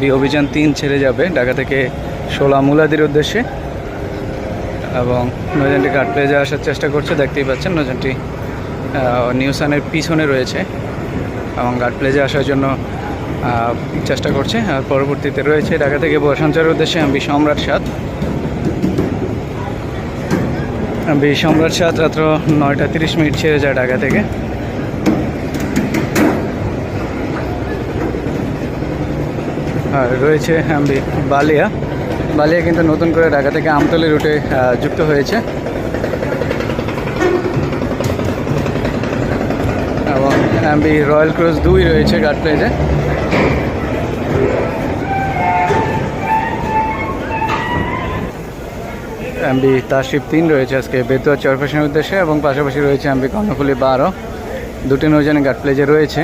B অভিযান তিন ছেড়ে যাবে ঢাকা থেকে সোলা মুলাদির উদ্দেশ্যে। এবং নৌযানটি ঘাট প্লেজে আসার চেষ্টা করছে, দেখতেই পাচ্ছেন নজনটি নিউসানের পিছনে রয়েছে এবং ঘাট প্লেজে আসার জন্য চেষ্টা করছে। আর পরবর্তীতে রয়েছে ঢাকা থেকে বসঞ্চারের উদ্দেশ্যে আমি সম্রাট সাত বি সম্রাট সাত রাত্র নয়টা তিরিশ মিনিট ছেড়ে যায় ঢাকা থেকে। রয়েছে আমি বালিয়া। বালিয়া কিন্তু নতুন করে ঢাকা থেকে আমতলি রুটে যুক্ত হয়েছে। এবং অ্যাম্বি রয়্যাল ক্রুজ দুই রয়েছে গার্ড প্লেজে। অ্যাম্বি তাশিফ তিন রয়েছে আজকে বেতুয়া চরফেশনের উদ্দেশ্যে এবং পাশাপাশি রয়েছে অ্যাম্বি কর্ণফুলি বারো। দুটি নৌজানে গার্ড প্লেজে রয়েছে।